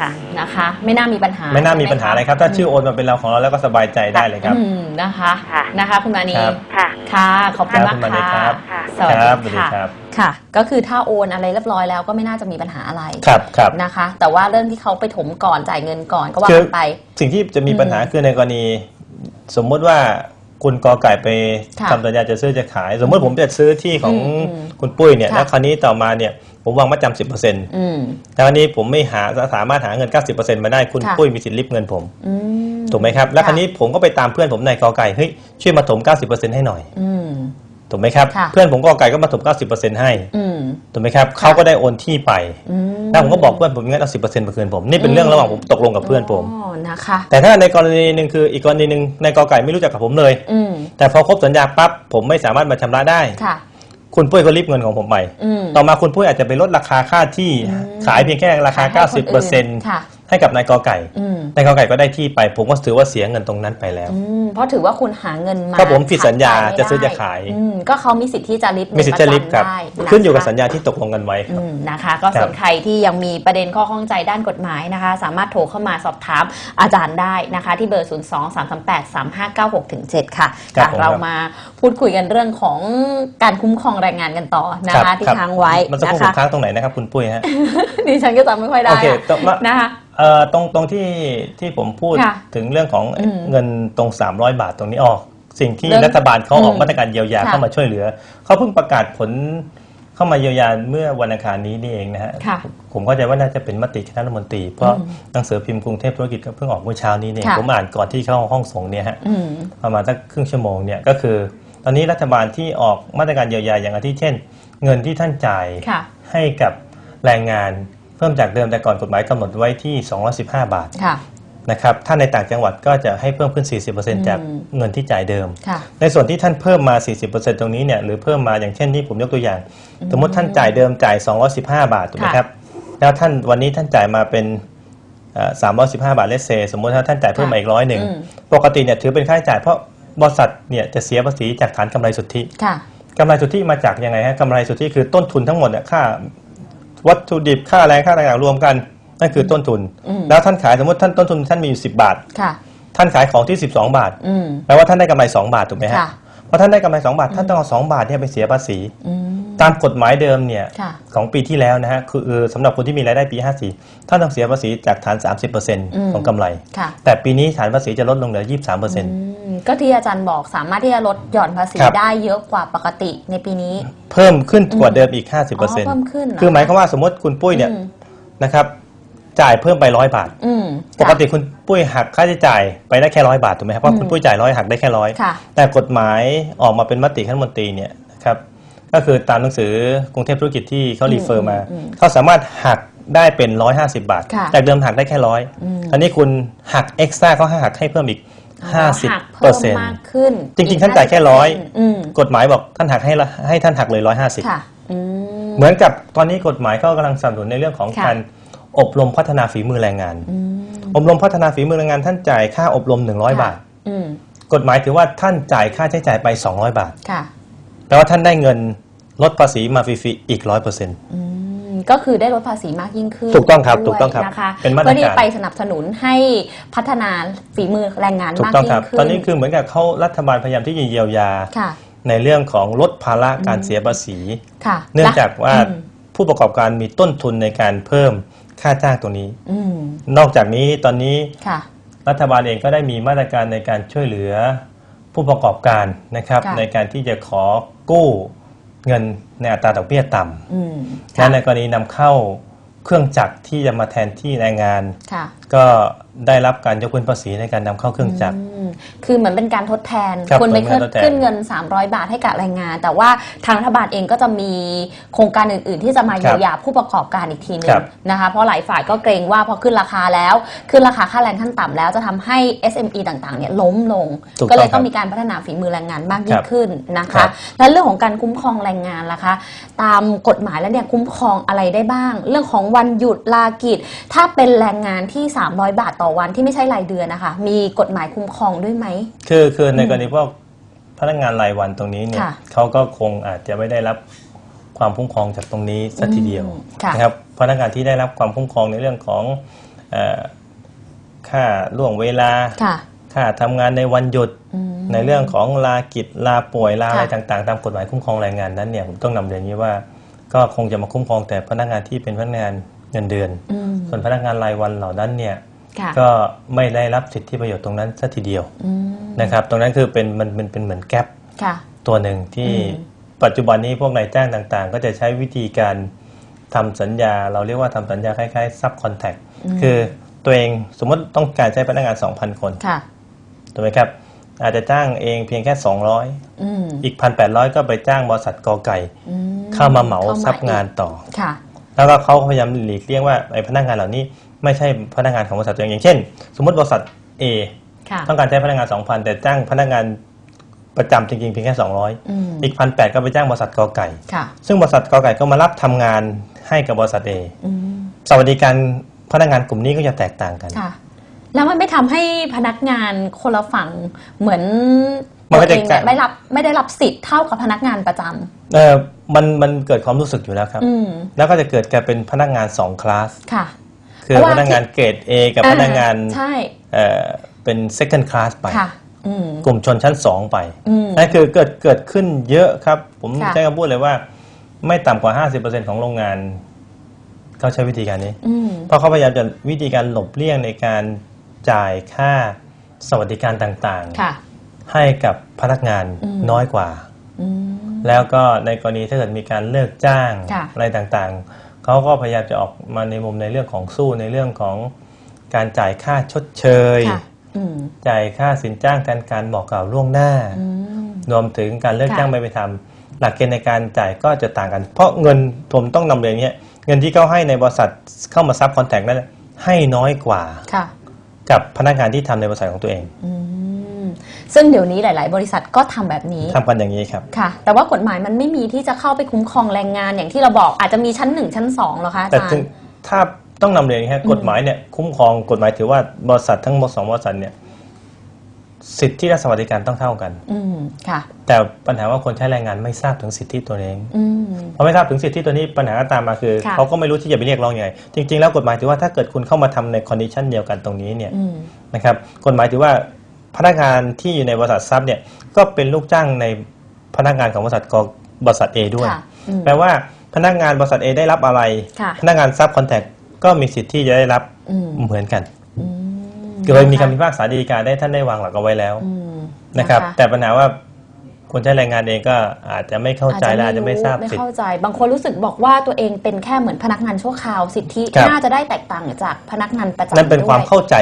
ค่ะนะคะ ไม่น่ามีปัญหาไม่น่ามีปัญหาอะไรครับ ถ้าชื่อมโอนมาเป็นเราของเราแล้วก็สบายใจได้เลยครับ อืมนะคะค่ะนะคะ คุณมานีครับ ค่ะ ค่ะขอบคุณมากครับคุณมานีค่ะครับค่ะสวัสครับสวัสดีดีค่ะครับค่ะ ก็คือถ้าโอนอะไรเรียบร้อยแล้วก็ไม่น่าจะมีปัญหาอะไรครับครับ นะคะ แต่ว่าเรื่องที่เขาไปถมก่อนจ่ายเงินก่อนก็ว่าคือกันไป สิ่งที่จะมีปัญหาอืมคือในกรณี สมมุติว่าคุณกอไก่ไปค่ะทำสัญญาจะซื้อจะขาย สมมติผมจะซื้อที่ของอืมอืมคุณปุ้ยเนี่ยค่ะแล้วคราวนี้ต่อมาเนี่ย ผมวางมัดจำสิบเปอร์เซ็นต์อืมแล้วคราวนี้ผมไม่หาสามารถหาเงิน90%มาได้คุณค่ะปุ้ยมีสิทธิ์ริบเงินผมอืมถูกไหมครับ แล้วคราวนี้ผมก็ไปตามเพื่อนผมในกอไก่เฮ้ยช่วยมาถม90%ให้หน่อยอืมถูกไหมครับค่ะเพื่อนผมกอไก่ก็มาถม90%ให้อืมถูกไหมครับเขาก็ได้โอนที่ไปอืมแล้วผมก็บอกเพื่อนผมงั้นเอาสิมาคืนผมนี่เป็นเรื่องระหว่างผมตกลงกับเพื่อนผมอ๋อนะคะแต่ถ้าในกรณีหนึ่งคืออีกกรณีหนึ่งในกอไก่ไม่รู้จักกับผมเลยอืมแต่พอครบสัญญาปั๊บผมไม่สามารถมาชำระได้ ค่ะคุณปุ้ยก็รีบเงินของผมไป อืมต่อมาคุณปุ้ยอาจจะไปลดราคาค่าที่อืมขายเพียงแค่ราคาให้นอื่น90%ค่ะ ให้กับนายกอไก่อืมนายกอไก่ก็ได้ที่ไป ผมก็ถือว่าเสียเงินตรงนั้นไปแล้วอืมเพราะถือว่าคุณหาเงินมาเพราะผมผิดสัญญาขยไม่จะซื้อได้จะขายอืมก็เขามีสิทธิ์ที่จะริบมีสิทธิ์จะรีบครับได้ะขึ้นอยู่กับคะสัญญาที่ตกลงกันไว้คอืรับมนะคะ ก็ส่วนใครที่ยังมีประเด็นข้อข้องใจด้านกฎหมายนะคะ สามารถโทรเข้ามาสอบถามอาจารย์ได้นะคะ ที่เบอร์ 0 2 3 3 8 3 5 9 6ถึง7ค่ะครับค่ะผมเรามาพูดคุยกันเรื่องของการคุ้มครองแรงงานกันต่อนะรัคะบที่ครับค้างไว้มันสักคนะรู่ผคะมค้างตรงไหนนะครับคุณปุ้ยฮะดิฉันก็จำไม่ค่อยได้โอเคอะตรงว่านะคะ เอ่อตรงตรงที่ที่ผมพูดค่ะถึงเรื่องของอืมเงินตรง 300 บาทตรงนี้ออก สิ่งที่เรื่องรัฐบาลเขาออกอืมมาตรการเยียวยาค่ะเข้ามาช่วยเหลือเขาเพิ่งประกาศผลเข้ามาเยียวยาเมื่อวันอังคารนี้นี่เองนะฮะค่ะผมเข้าใจว่าน่าจะเป็นมติคณะรัฐมนตรีเพราะอืมหนังสือพิมพ์กรุงเทพธุรกิจก็เพิ่งออกเมื่อเช้านี้เนี่ยค่ะ ผมอ่านก่อนที่เข้าห้องส่งเนี่ยฮะ อืม ประมาณสักครึ่งชั่วโมงเนี่ยก็คือ ตอนนี้รัฐบาลที่ออกมาตรการเยียวยาอย่างอาทิเช่น เงินที่ท่านจ่ายค่ะให้กับแรงงาน เพิ่มจากเดิมแต่ก่อนกฎหมายกำหนดไว้ที่ 215 บาทค่ะนะครับถ้าในต่างจังหวัดก็จะให้เพิ่มขึ้น 40%จากอืมเงินที่จ่ายเดิมค่ะในส่วนที่ท่านเพิ่มมา 40%ตรงนี้เนี่ยหรือเพิ่มมาอย่างเช่นที่ผมยกตัวอย่าง สมมติท่านจ่ายเดิมจ่าย 215 บาทถูกไหมค่ะครับแล้วท่านวันนี้ท่านจ่ายมาเป็นเอ่อ315บาทเลสเซสมมติถ้าท่านจ่ายเพิ่มมาอีกร้อยหนึ่งอืมปกติเนี่ยถือเป็นค่าใช้จ่ายเพราะบริษัทเนี่ยจะเสียภาษีจากฐานกำไรสุทธิค่ะกำไรสุทธิมาจากยังไงฮะกำไรสุทธิคือต้นทุนทั้งหมดเนี่ยค่า วัตถุดิบค่าแรงค่าต่างๆรวมกันนั่นคือต้นทุนอืมแล้วท่านขายสมมติท่านต้นทุนท่านมีอยู่10บาทค่ะท่านขายของที่12บาทอืมแปลว่าท่านได้กำไร2บาทถูกไหมฮะค่ะพอท่านได้กำไร2บาท ท่านต้องเอา2บาทเนี่ยไปเสียภาษีอืมตามกฎหมายเดิมเนี่ยค่ะของปีที่แล้วนะฮะคือคือสำหรับคนที่มีรายได้ปี 54 ท่านต้องเสียภาษีจากฐานม30%ของกำไรค่ะแต่ปีนี้ฐานภาษีจะลดลงเหลือ 23%อืม ก็ที่อาจารย์บอกสามารถที่จะลดหย่อนภาษีครับ ได้เยอะกว่าปกติในปีนี้ เพิ่มขึ้นกว่าเดิมอีกอ๋อ50%เพิ่มขึ้นเหรคือหมายความว่าสมมติคุณปุ้ยเนี่ยอืมนะครับ จ่ายเพิ่มไปร้อยบาท อืมปกติคุณปุ้ยหักค่าใช้จ่ายไปได้แค่ร้อยบาทถูกไหมครับเพราะคุณปุ้ยจ่ายร้อยหักได้แค่ร้อยค่ะ แต่กฎหมายออกมาเป็นมติคณะรัฐมนตรีเนี่ยนะครับก็คือตามหนังสือกรุงเทพธุรกิจที่เขารีเฟอร์มาอืมเขาสามารถหักได้เป็น 150 บาท ค่ะจากเดิมหักได้แค่ร้อยอืมอันนี้คุณหักเอ็กซ์ตร้าเขาให้หักให้เพิ่มอีก หัก50เปอเพิ่ร์มเซ็นต์มากขึ้น จริง ๆ ท่านจ่ายแค่ร้อยอืมกฎหมายบอกท่านหักให้ละให้ท่านหักเลย150ค่ะอืมเหมือนกับตอนนี้กฎหมายเขากำลังสนับสนุนในเรื่องของค่ะการอบรมพัฒนาฝีมือแรงงานอืมอบรมพัฒนาฝีมือแรงงาน ท่านจ่ายค่าอบรม100บาทอืมกฎหมายถือว่าท่านจ่ายค่าใช้จ่ายไป200บาทค่ะแปลว่าท่านได้เงินลดภาษีมาฟรีๆอีก100%อืม ก็คือได้ลดภาษีมากยิ่งขึ้นถูกต้องครับด้วยถูกต้องครับนะคะเป็นมาตรการเพื่อที่ไปสนับสนุนให้พัฒนาฝีมือแรงงานถูกมากต้องยิ่ครับงขึ้นตอนนี้คือเหมือนกับเขารัฐบาลพยายามที่จะเยียวยาค่ะในเรื่องของลดภาระการเสียภาษีค่ะเนื่องจากว่าอืมผู้ประกอบการมีต้นทุนในการเพิ่มค่าจ้างตรงนี้อืมนอกจากนี้ตอนนี้ค่ะรัฐบาลเองก็ได้มีมาตรการในการช่วยเหลือผู้ประกอบการนะครับค่ะในการที่จะขอกู้ เงินในอัตราดอกเบี้ยต่อืมำและในกรณีนำเข้าเครื่องจักรที่จะมาแทนที่แรงงาน ค่ะ ก็ได้รับการยกเว้นภาษีในการนำเข้าเครื่องจักร อืม คือเหมือนเป็นการทดแทนครับณไปเหมืขึ้อนนการทดแทน ขึ้นเงิน 300 บาทให้กับแรงงาน แต่ว่าทางรัฐบาลเองก็จะมีโครงการอื่น ๆ ที่จะมาเยียวยาผู้ประกอบการอีกทีหนึครังบนะคะเพราะหลายฝ่ายก็เกรงว่าพอขึ้นราคาแล้ว ขึ้นราคาค่าแรงขั้นต่ำแล้วจะทำให้ SME ต่าง ๆ เนี่ยล้มลง ถูกก็เลยต้องต้องมีการพัฒนาฝีมือแรงงานมากยิ่ครังบขึ้นนะครัคะ บ และเรื่องของการคุ้มครองแรงงานล่ะคะ ตามกฎหมายแล้วเนี่ยคุ้มครองอะไรได้บ้าง เรื่องของวันหยุดลากิจ ถ้าเป็นแรงงานที่ 300 บาทต่อวันที่ไม่ใช่รายเดือนนะคะ มีกฎหมายคุ้มครองด้วยไหม คือคือในกรณีพวกพนักงานรายวันตรงนี้เนี่ยค่ะเขาก็คงอาจจะไม่ได้รับความคุ้มครองจากตรงนี้สัทีเดียวอืมค่ะ นะครับพนักงานที่ได้รับความคุ้มครองในเรื่องของเอ่อค่าล่วงเวลา ค่ะ ค่าทำงานในวันหยุดอืม ในเรื่องของลากิจลาป่วยลาอะไรค่ะต่างๆ ตามกฎหมายคุ้มครองแรงงานนั้นเนี่ยผมต้องนำเรียนอย่างนี้ว่า ก็คงจะมาคุ้มครองแต่พนักงานที่เป็นพนักงานเงินเดือน อืม ส่วนพนักงานรายวันเหล่านั้นเนี่ย ค่ะก็ไม่ได้รับสิทธิประโยชน์ตรงนั้นสัทีเดียวอืมนะครับ ตรงนั้นคือเป็นมันมันเป็นเหมือนแกลบค่ะ ตัวหนึ่งที่อืม ปัจจุบันนี้พวกนายจ้างต่างๆ ก็จะใช้วิธีการทำสัญญา เราเรียกว่าทำสัญญาคล้ายๆซับคอนแทคคือตัวเองสมมติต้องการใช้พนักงาน 2,000 คนค่ะ ถูกไหมครับ อาจจะจ้างเองเพียงแค่ 200 อืมอีก 1,800 ก็ไปจ้างบริษัทกอไก่ อืมเข้ามาเหมาเข้ซับงานต่อ ค่ะ แล้วก็เขาพยายามหลีกเลี่ยงว่าไอ้พนักงานเหล่านี้ ไม่ใช่พนักงานของบริษัทตัวเองอย่างเช่น สมมติบริษัท A ค่ะต้องการใช้พนักงาน 2,000 แต่จ้างพนักงานประจำจริงๆเพียงแค่ 200อืมอีก1,800ก็ไปจ้างบริษัทกอไก่ค่ะซึ่งบริษัทกอไก่ก็มารับทำงานให้กับบริษัท A อืมสวัสดิการพนักงานกลุ่มนี้ก็จะแตกต่างกันค่ะแล้วมันไม่ทำให้พนักงานคนละฝั่งเหมือนมันก็ตัวจะเองเนี่ยไม่รับไม่ได้รับสิทธิ์เท่ากับพนักงานประจำเออมันมันเกิดความรู้สึกอยู่แล้วครับอืมแล้วก็จะเกิดกลายเป็นพนักงาน2คลาสค่ะ คือเพราะว่าพนักงานเกรด A กับอ่พนักงานใช่เอ่อเป็น second class ไป ค่ะอืม กลุ่มชนชั้น2ไปอืมนั่นคือเกิดเกิดขึ้นเยอะครับ ผมค่ะ ใช้คำพูดเลยว่า ไม่ต่ำกว่า 50%ของโรงงานเขาใช้วิธีการนี้ อืม เพราะเขาพยายามจะวิธีการหลบเลี่ยงในการจ่ายค่าสวัสดิการต่างค่ะ ๆ ให้กับพนักงานอืม น้อยกว่า อืม แล้วก็ในกรณีถ้าเกิดมีการเลิกจ้างค่ะ อะไรต่างๆ เขาก็พยายามจะออกมาในมุมในเรื่องของสู้ในเรื่องของการจ่ายค่าชดเชย ค่ะอืม จ่ายค่าสินจ้างแทนการบอกกล่าวล่วงหน้า อืม รวมถึงการเลิกค่ะ จ้างไม่ไปทำหลักเกณฑ์ในการจ่ายก็จะต่างกัน เพราะเงินผมต้องนำเรียนอย่างเงี้ยเงินที่เขาให้ในบริษัทเข้ามาซับคอนแทคนั้นให้น้อยกว่าค่ะ กับพนักงานที่ทำในบริษัทของตัวเอง อืม ซึ่งเดี๋ยวนี้หลาย ๆ บริษัทก็ทำแบบนี้ทำกันอย่างนี้ครับค่ะ แต่ว่ากฎหมายมันไม่มีที่จะเข้าไปคุ้มครองแรงงานอย่างที่เราบอกอาจจะมีชั้นหนึ่งชั้นสองหรอคะอาแต่จารถึงย์ถ้าต้องนำเรียนอย่างนี้ครับกฎหมายเนี่ยคุ้มครองกฎหมายถือว่าบริษัททั้งหมดสองบริษัทเนี่ยสิทธิและสวัสดิการต้องเท่ากันอืมค่ะ แต่ปัญหาว่าคนใช้แรงงานไม่ทราบถึงสิทธิตัวเองอืมพอไม่ทราบถึงสิทธิตัวนี้ปัญหาก็ตามมาคือค่ะเขาก็ไม่รู้ที่จะไปเรียกร้องยังไง จริง ๆ แล้วกฎหมายถือว่าถ้าเกิดคุณเข้ามาทำในคอนดิชันเดียวกันตรงนี้เนี่ยอืมนะครับกฎหมายถือว่า พนักงานที่อยู่ในบริษัทซับเนี่ยก็เป็นลูกจ้างในพนักงานของบริษัทกบริษัท A ด้วย ค่ะอืม แปลว่าพนักงานบริษัท A ได้รับอะไร ค่ะ พนักงานซับคอนแทคก็มีสิทธิ์ที่จะได้รับอืมเหมือนกันอืมเคยมีคำพิพากษาฎีกาได้ท่านได้วางหลักเอาไว้แล้วอืมนะครับ แต่ปัญหาว่าคนใช้แรงงานเองก็อาจจะไม่เข้าใจและอาจจะไม่ทราบไม่สิทธิเข้าใจ บางคนรู้สึกบอกว่าตัวเองเป็นแค่เหมือนพนักงานชั่วคราวสิทธิครับ น่าจะได้แตกต่างจากพนักงานประจำนั่นเป็นความด้วย เข้าใจ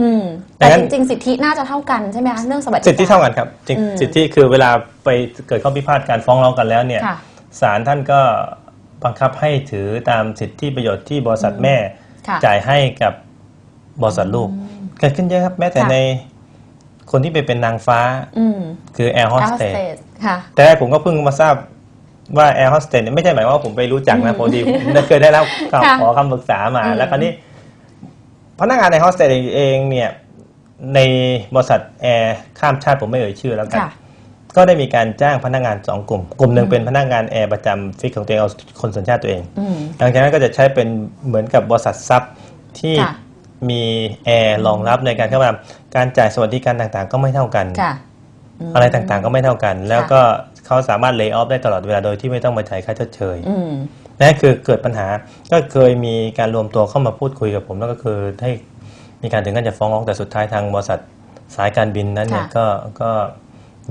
อืมดัแต่งนั้นจริงๆ สิทธิน่าจะเท่ากันใช่ไหมคะเรื่องสวัสดิการ สิทธิเท่ากันครับจริงอืม สิทธิคือเวลาไปเกิดข้อพิพาทการฟ้องร้องกันแล้วเนี่ย ค่ะ ศาลท่านก็บังคับให้ถือตามสิทธิประโยชน์ที่บริษัทแม่ค่ะ จ่ายให้กับบริษัทลูก เกิดขึ้นเยอะครับ แม้แต่ค่ะ ในคนที่ไปเป็นนางฟ้าอืมคือแอร์โฮสเตส Hostess ค่ะ แต่แรกผมก็เพิ่งมาทราบว่าแอร์โฮสเตสไม่ใช่หมายว่าผมไปรู้จักนะพอดีผมเคยได้รับคำค่ะขอคำปรึกษามา อืมแล้วคราวนี้ พนักงานในโฮสเตสเองเนี่ยในบริษัทแอร์ข้ามชาติผมไม่เอ่ยชื่อแล้วกัน ค่ะ ก็ได้มีการจ้างพนักงานสองกลุ่ม กลุ่มหนึ่งเป็นพนักงานแอร์ประจำฟิกของตัวเองเอาคนสัญชาติตัวเอง อืม หลังจากนั้นก็จะใช้เป็นเหมือนกับบริษัทซับที่ค่ะ มีแอร์รองรับในการเข้ามาการจ่ายสวัสดิการต่างๆ ก็ไม่เท่ากัน ค่ะมอะไรต่างๆก็ไม่เท่ากัน แล้วก็ เขาสามารถเลิกออฟได้ตลอดเวลาโดยที่ไม่ต้องมาจ่ายค่าชดเชยอืมนั่นคือเกิดปัญหาก็เคยมีการรวมตัวเข้ามาพูดคุยกับผม แล้วก็คือให้มีการถึงขั้นจะฟ้องร้องแต่สุดท้ายทางบริษัทสายการบินนั้นเนี่ยค่ะก็ก็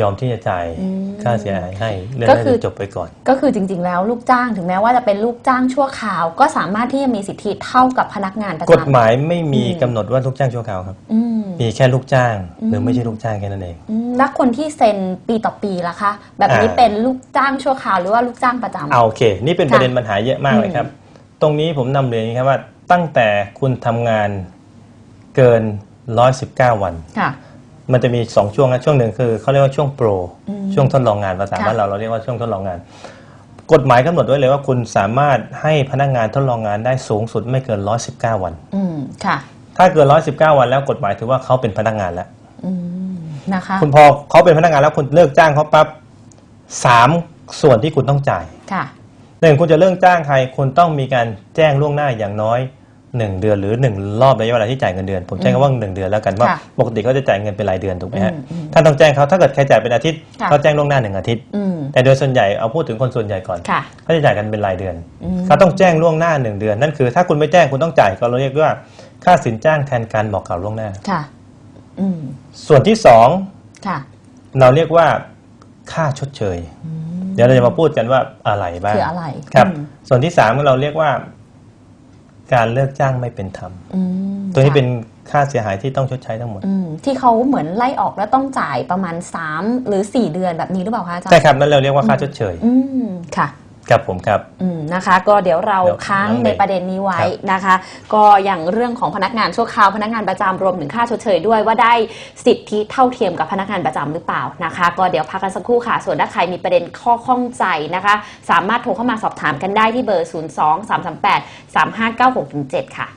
ยอมที่จะจ่ายอืมค่าเสียหายให้เรื่องก็นั้นคือจะจบไปก่อน ก็คือจริง ๆ แล้วลูกจ้างถึงแม้ว่าจะเป็นลูกจ้างชั่วคราว ก็สามารถที่จะมีสิทธิเท่ากับพนักงานประจำกฎหมายไม่มีอืมกำหนดว่าลูกจ้างชั่วคราวครับอืมมีแค่ลูกจ้างอืมหรือไม่ใช่ลูกจ้างแค่นั้นเองอืมแล้วคนที่เซ็นปีต่อปีล่ะคะ แบบนี้อ่าเป็นลูกจ้างชั่วคราวหรือว่าลูกจ้างประจำเอาโอเค นี่เป็นค่ะประเด็นปัญหาเยอะมากเลยครับ ตรงนี้ผมนำเรียนอย่างนี้ครับว่าตั้งแต่คุณทำงานเกิน 119 วันค่ะ มันจะมี2ช่วงนะช่วงหนึ่งคือเขาเรียกว่าช่วงโปรอืมช่วงทดลองงานภาษาค่ะบ้านเราเราเรียกว่าช่วงทดลองงาน กฎหมายกำหนดไว้เลยว่าคุณสามารถให้พนักงานทดลองงานได้สูงสุดไม่เกิน 119 วันอืมค่ะ ถ้าเกิน 119 วันแล้วกฎหมายถือว่าเขาเป็นพนักงานแล้วอืมนะคะ คุณพอเขาเป็นพนักงานแล้วคุณเลิกจ้างเขาปั๊บสามส่วนที่คุณต้องจ่ายค่ะหนึ่งคุณจะเลิกจ้างใครคุณต้องมีการแจ้งล่วงหน้าอย่างน้อย หนึ่งเดือนหรือหนึ่งรอบระยะเวลาที่จ่ายเงินเดือน ผมใช้คำว่าหนึ่งเดือนแล้วกันว่าค่ะปกติเขาจะจ่ายเงินเป็นรายเดือนถูกไหมฮะอืมอืมท่านต้องแจ้งเขาถ้าเกิดใครจ่ายเป็นอาทิตย์ค่ะ เขาแจ้งล่วงหน้าหนึ่งอาทิตย์ อืม แต่โดยส่วนใหญ่เอาพูดถึงคนส่วนใหญ่ก่อนค่ะเขาจะจ่ายกันเป็นรายเดือนอืม เขาต้องแจ้งล่วงหน้าหนึ่งเดือนนั่นคือ ถ้าคุณไม่แจ้งคุณต้องจ่ายก็เราเรียกว่าค่าสินจ้างแทนการบอกกล่าวล่วงหน้า ค่ะ อืม ส่วนที่สองค่ะ เราเรียกว่าค่าชดเชย เดี๋ยวเราจะมาพูดกันว่าอะไรบ้างคืออะไรครับ อืม ส่วนที่สามเราเรียกว่า การเลิกจ้างไม่เป็นธรรมอืมตัวนี้ค่ะเป็นค่าเสียหายที่ต้องชดใช้ทั้งหมดอืมที่เขาเหมือนไล่ออกแล้วต้องจ่ายประมาณ 3 หรือ 4 เดือนแบบนี้หรือเปล่าคะอาจารย์ใช่ครับนั่นเราเรียกว่าค่าชดเชยอืมค่ะ ครับผมครับ อืมนะคะ ก็เดี๋ยวเราเดี๋ยวค้างน้องเมย์ในประเด็นนี้ไว้ครับนะคะ ก็อย่างเรื่องของพนักงานชั่วคราวพนักงานประจำรวมถึงค่าชดเชยด้วยว่าได้สิทธิเท่าเทียมกับพนักงานประจำหรือเปล่านะคะ ก็เดี๋ยวพักกันสักครู่ค่ะ ส่วนถ้าใครมีประเด็นข้อข้องใจนะคะ สามารถโทรเข้ามาสอบถามกันได้ที่เบอร์ 0 2 3 3 8 3 5 9 6 7 ค่ะ